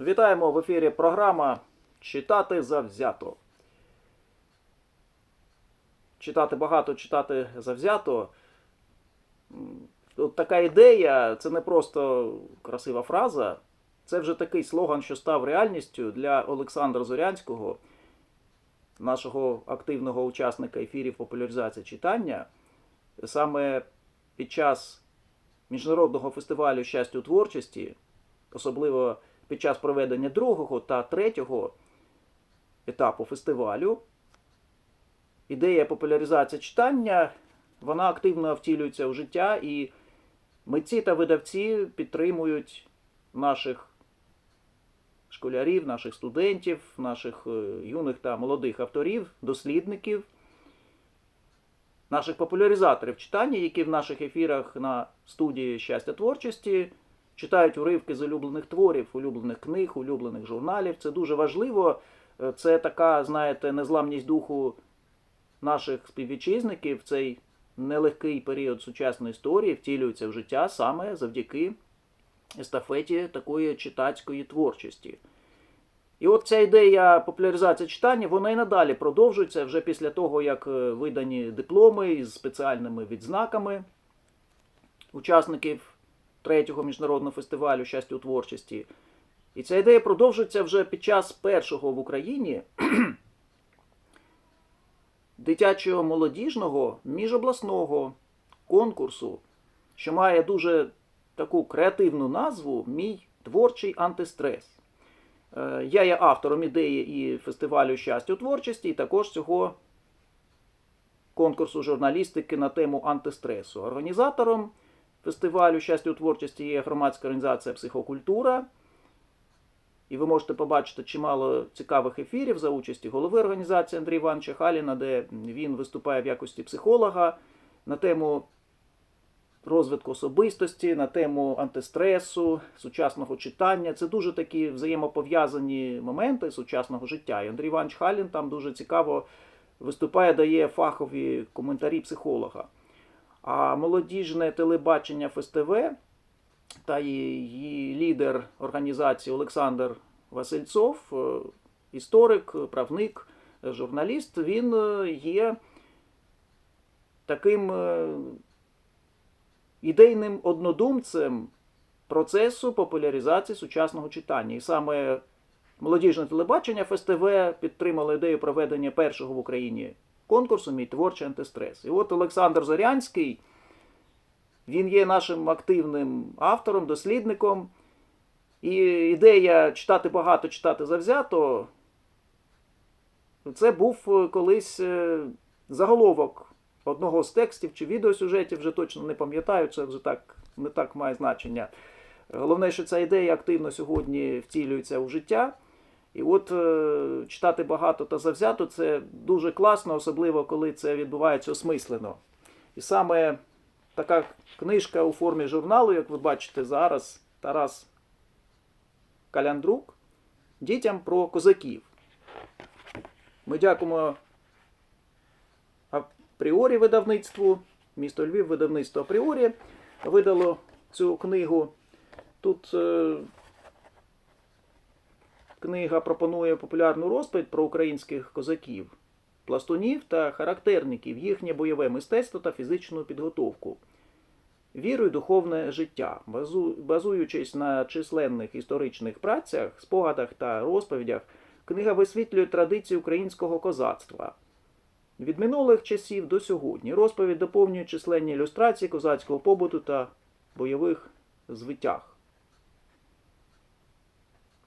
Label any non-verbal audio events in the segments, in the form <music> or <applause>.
Вітаємо в ефірі програма Читати завзято. Читати багато, читати завзято. От така ідея це не просто красива фраза, це вже такий слоган, що став реальністю для Олександра Зорянського, нашого активного учасника ефірів популяризації читання. Саме під час міжнародного фестивалю щастя у творчості, особливо під час проведення другого та третього етапу фестивалю, ідея популяризації читання вона активно втілюється в життя, і митці та видавці підтримують наших школярів, наших студентів, наших е, юних та молодих авторів, дослідників, наших популяризаторів читання, які в наших ефірах на студії щастя творчості читають уривки з улюблених творів, улюблених книг, улюблених журналів. Це дуже важливо. Е, Це така, знаєте, незламність духу наших співвітчизників цей нелегкий період сучасної історії втілюється в життя саме завдяки естафеті такої читацької творчості. І от ця ідея популяризації читання, вона і надалі продовжується вже після того, як е, видані дипломи із спеціальними відзнаками учасників третього міжнародного фестивалю щастя у творчості. І ця ідея продовжується вже під час першого в Україні <clears throat> дитячого молодіжного міжобласного конкурсу, що має дуже таку креативну назву Мій творчий антистрес. Е, Я є автором ідеї і фестивалю щастя у творчості, і також цього конкурсу журналістики на тему антистресу. Організатором фестивалю щастя у творчості є громадська організація Психокультура. І ви можете побачити чимало цікавих ефірів за участі голови організації Андрія Івановича Халіна, де він виступає в якості психолога на тему розвитку особистості, на тему антистресу, сучасного читання. Це дуже такі взаємопов'язані моменти сучасного життя. І Андрій Іванович Халін там дуже цікаво виступає, дає фахові коментарі психолога. А молодіжне телебачення ФСТВ та її лідер організації Олександр Васильцов, е, історик, правник, журналіст, він е, є таким е, ідейним однодумцем процесу популяризації сучасного читання. І саме молодіжне телебачення ФСТВ підтримало ідею проведення першого в Україні конкурсу Мій творчий антистрес. І от Олександр Зорянський. Він є нашим активним автором, дослідником. І ідея читати багато, читати завзято. Це був е, колись е, заголовок одного з текстів чи відеосюжетів, вже точно не пам'ятаю, це вже так не так має значення. Головне, що ця ідея активно сьогодні втілюється у життя. І от е, читати багато та завзято це дуже класно, особливо коли це відбувається осмислено. І саме така книжка у формі журналу, як ви бачите зараз, Тарас Каляндрук, дітям про козаків. Ми дякуємо апріорі видавництву, місто Львів, видавництво апріорі видало цю книгу. Тут е, книга пропонує популярну розповідь про українських козаків, пластунів та характерників, їхнє бойове мистецтво та фізичну підготовку. Віру і духовне життя, базуючись на численних історичних працях, спогадах та розповідях, книга висвітлює традиції українського козацтва. Від минулих часів до сьогодні розповідь доповнює численні ілюстрації козацького побуту та бойових звитяг.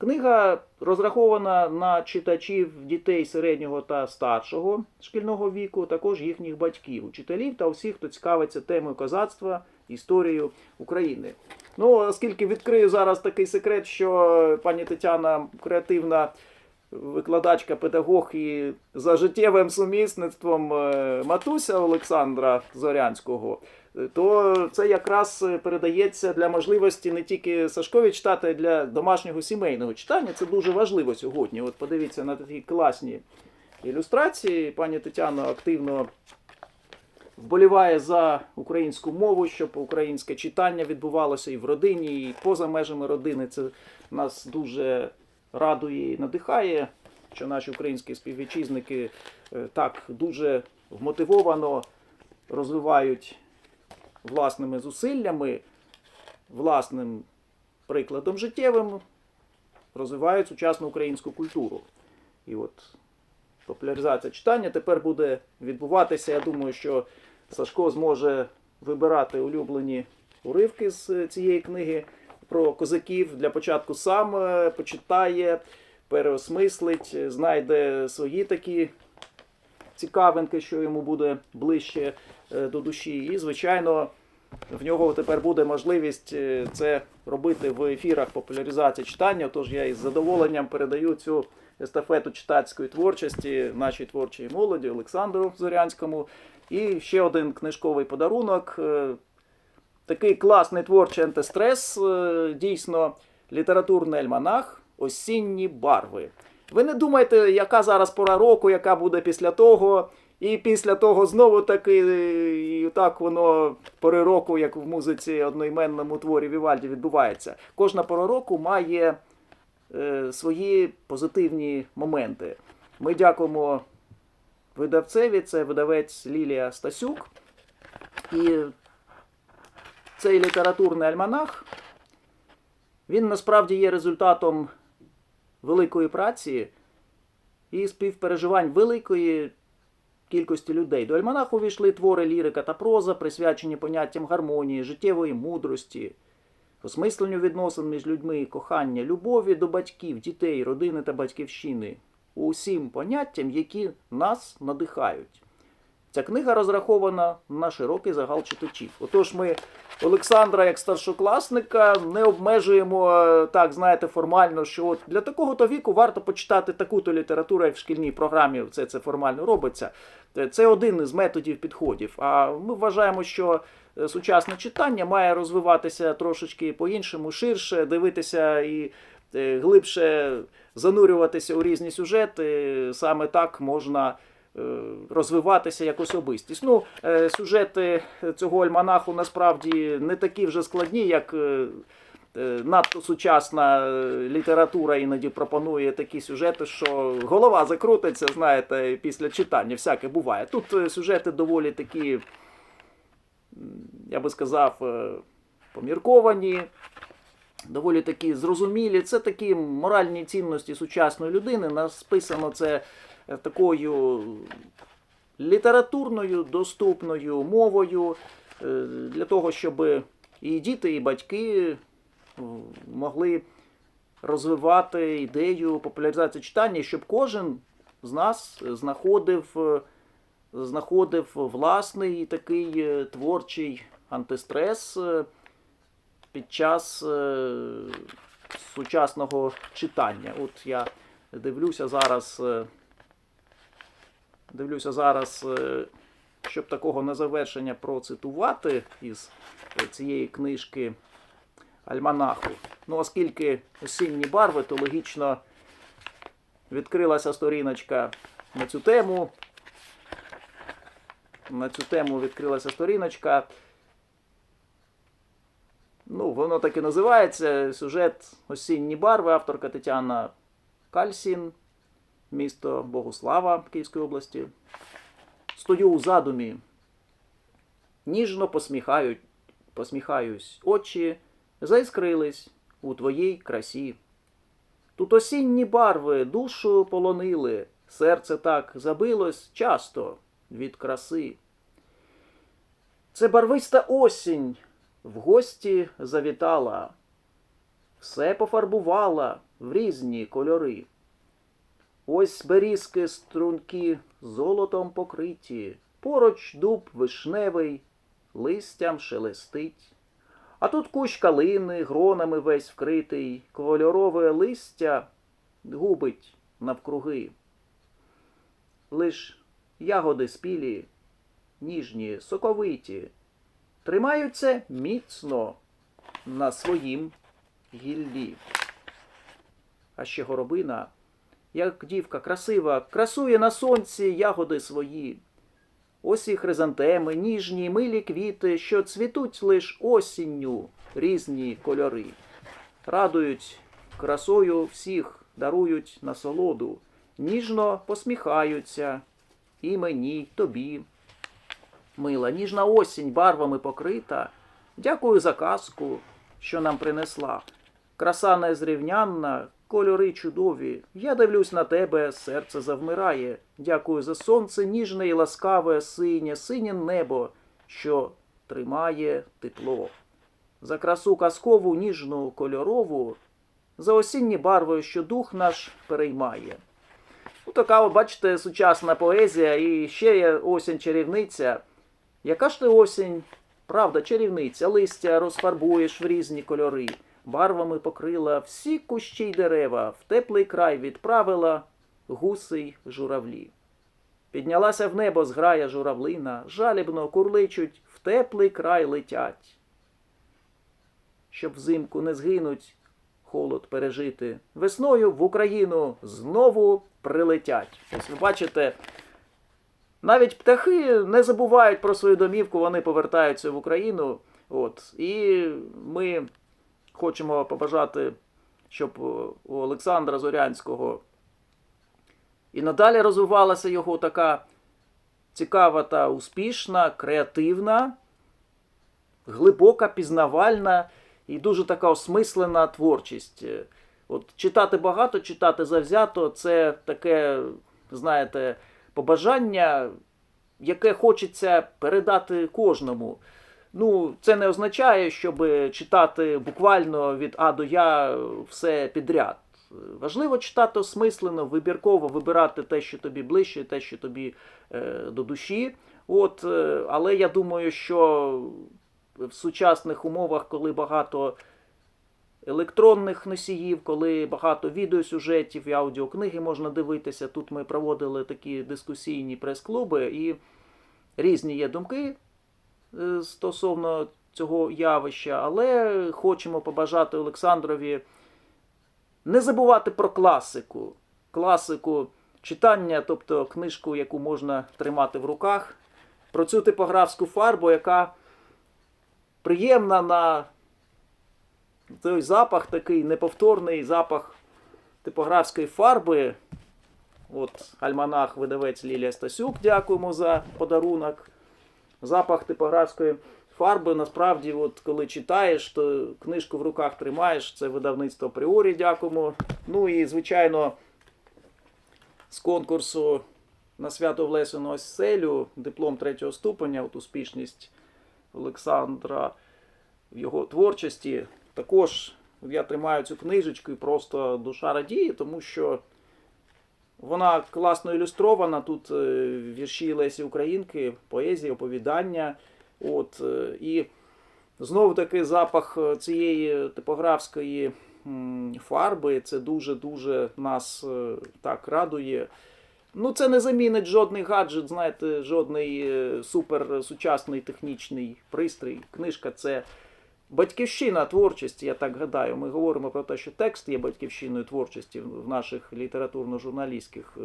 Книга розрахована на читачів дітей середнього та старшого шкільного віку, також їхніх батьків, учителів та усіх, хто цікавиться темою козацтва, історією України. Ну, оскільки відкрию зараз такий секрет, що пані Тетяна креативна викладачка, педагог і за життєвим сумісництвом е, матуся Олександра Зорянського, то це якраз е, передається для можливості не тільки Сашкові читати, а й для домашнього сімейного читання. Це дуже важливо сьогодні. От подивіться на такі класні ілюстрації. Пані Тетяна активно вболіває за українську мову, щоб українське читання відбувалося і в родині, і поза межами родини. Це нас дуже радує і надихає, що наші українські співвітчизники е, так дуже вмотивовано розвивають власними зусиллями, власним прикладом життєвим, розвивають сучасну українську культуру. І от популяризація читання тепер буде відбуватися. Я думаю, що Сашко зможе вибирати улюблені уривки з цієї книги про козаків. Для початку сам е, почитає, переосмислить, знайде свої такі цікавинки, що йому буде ближче е, до душі. І, звичайно, в нього тепер буде можливість е, це робити в ефірах популяризації читання. Тож я із задоволенням передаю цю естафету читацької творчості нашій творчій молоді Олександру Зорянському. І ще один книжковий подарунок. Е, Такий класний творчий антистрес, дійсно, літературний альманах Осінні барви. Ви не думайте, яка зараз пора року, яка буде після того. І після того знову таки, е, і так воно пори року, як в музиці одноіменному творі Вівальді відбувається. Кожна пора року має е, свої позитивні моменти. Ми дякуємо видавцеві, це видавець Лілія Стасюк. І цей літературний альманах, він насправді є результатом великої праці і співпереживань великої кількості людей. До альманаху увійшли твори лірика та проза, присвячені поняттям гармонії, життєвої мудрості, осмисленню відносин між людьми, кохання, любові до батьків, дітей, родини та батьківщини, усім поняттям, які нас надихають. Ця книга розрахована на широкий загал читачів. Отож, ми Олександра, як старшокласника, не обмежуємо е, так, знаєте, формально, що от для такого-то віку варто почитати таку-то літературу, як в шкільній програмі це, це формально робиться. Е, Це один із методів підходів. А ми вважаємо, що е, сучасне читання має розвиватися трошечки по-іншому, ширше, дивитися і глибше занурюватися у різні сюжети. Саме так можна розвиватися як особистість. Ну, е, сюжети цього альманаху насправді не такі вже складні, як. е, е, Надто сучасна е, література іноді пропонує такі сюжети, що голова закрутиться, знаєте, після читання. Всяке буває. Тут е, сюжети доволі такі, я би сказав, е, помірковані, доволі такі зрозумілі. Це такі моральні цінності сучасної людини. Насписано це е, такою літературною, доступною мовою е, для того, щоб і діти, і батьки е, могли розвивати ідею популяризації читання, щоб кожен з нас знаходив, е, знаходив власний такий е, творчий антистрес е, під час е, сучасного читання. От я дивлюся зараз. Дивлюся зараз, е, щоб такого на завершення процитувати із е, цієї книжки Альманаху. Ну, оскільки осінні барви, то логічно відкрилася сторіночка на цю тему. На цю тему відкрилася сторіночка. Ну, воно так і називається. Сюжет Осінні барви, авторка Тетяна Кальсін місто Богуслава Київської області. Стою у задумі. Ніжно посміхають, посміхаюсь очі, заіскрились у твоїй красі. Тут осінні барви душу полонили, серце так забилось часто від краси. Це барвиста осінь в гості завітала, все пофарбувала в різні кольори. Ось берізки струнки золотом покриті, поруч дуб вишневий, листям шелестить. А тут кущ калини, гронами весь вкритий, кольорове листя губить навкруги. Лиш ягоди спілі, ніжні, соковиті, тримаються міцно на своїм гіллі. А ще горобина як дівка красива, красує на сонці ягоди свої. Ось і хризантеми, ніжні, милі квіти, що цвітуть лиш осінню різні кольори. Радують красою всіх дарують насолоду, ніжно посміхаються і мені, й тобі. Мила, ніжна осінь барвами покрита. Дякую за казку, що нам принесла. Краса незрівнянна, кольори чудові. Я дивлюсь на тебе, серце завмирає. Дякую за сонце, ніжне і ласкаве, синє, синє небо, що тримає тепло. За красу казкову, ніжну, кольорову, за осінні барви, що дух наш переймає. Ну, така, бачите, сучасна поезія, і ще є осінь чарівниця. Яка ж ти осінь, правда, чарівниця, листя розфарбуєш в різні кольори, барвами покрила всі кущі й дерева, в теплий край відправила гуси й журавлі. Піднялася в небо зграя журавлина, жалібно курличуть, в теплий край летять. Щоб взимку не згинуть, холод пережити. Весною в Україну знову прилетять. Ось ви бачите, навіть птахи не забувають про свою домівку, вони повертаються в Україну. От. І ми хочемо побажати, щоб у Олександра Зорянського і надалі розвивалася його така цікава та успішна, креативна, глибока, пізнавальна і дуже така осмислена творчість. Е, От читати багато, читати завзято це таке, знаєте, побажання, яке хочеться передати кожному. Ну, це не означає, щоб читати буквально від А до Я все підряд. Важливо читати осмислено, вибірково вибирати те, що тобі ближче, те, що тобі е, до душі. От, е, але я думаю, що в сучасних умовах, коли багато електронних носіїв, коли багато відеосюжетів і аудіокниги можна дивитися. Тут ми проводили такі дискусійні прес-клуби, і різні є думки стосовно цього явища, але хочемо побажати Олександрові не забувати про класику. Класику читання, тобто книжку, яку можна тримати в руках, про цю типографську фарбу, яка приємна на той запах такий неповторний запах типографської фарби. От альманах видавець Лілія Стасюк, дякуємо за подарунок. Запах типографської фарби. Насправді, от коли читаєш, то книжку в руках тримаєш, це видавництво Пріорі, дякуємо. Ну і, звичайно, з конкурсу на свято Влесену оселю, диплом третього ступеня, от успішність Олександра в його творчості. Також я тримаю цю книжечку і просто душа радіє, тому що вона класно ілюстрована. Тут е, вірші Лесі Українки, поезія, оповідання. От, е, і знову таки запах е, цієї типографської фарби. Це дуже-дуже нас так радує. Ну, це не замінить жодний гаджет, знаєте, жодний суперсучасний технічний пристрій. Книжка це батьківщина творчості, я так гадаю. Ми говоримо про те, що текст є батьківщиною творчості в наших літературно-журналістських е,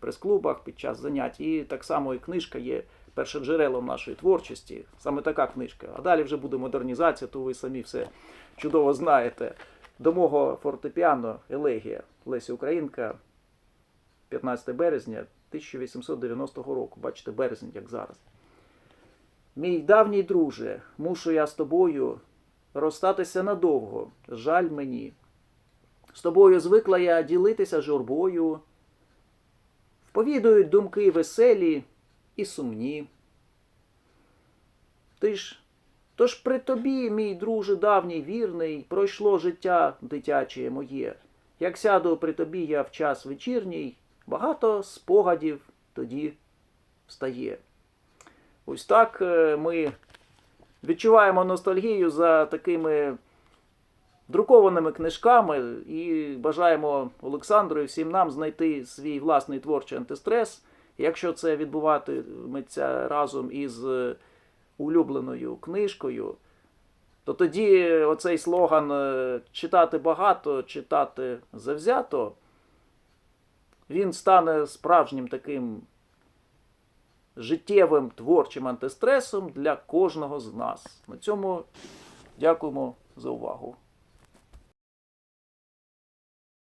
прес-клубах під час занять. І так само і книжка є першоджерелом нашої творчості. Саме така книжка. А далі вже буде модернізація, то ви самі все чудово знаєте. До мого фортепіано Елегія Лесі Українка. 15 березня 1890 року. Бачите, березень, як зараз. Мій давній друже, мушу я з тобою розстатися надовго. Жаль мені. З тобою звикла я ділитися журбою. Вповідують думки веселі і сумні. Ти ж, тож при тобі, мій друже давній вірний, пройшло життя дитяче моє. Як сяду при тобі я в час вечірній, багато спогадів тоді встає. Ось так е, ми відчуваємо ностальгію за такими друкованими книжками і бажаємо Олександру і всім нам знайти свій власний творчий антистрес. Якщо це відбуватиметься разом із улюбленою книжкою, то тоді оцей слоган е, читати багато, читати завзято, він стане справжнім таким життєвим творчим антистресом для кожного з нас. На цьому дякуємо за увагу.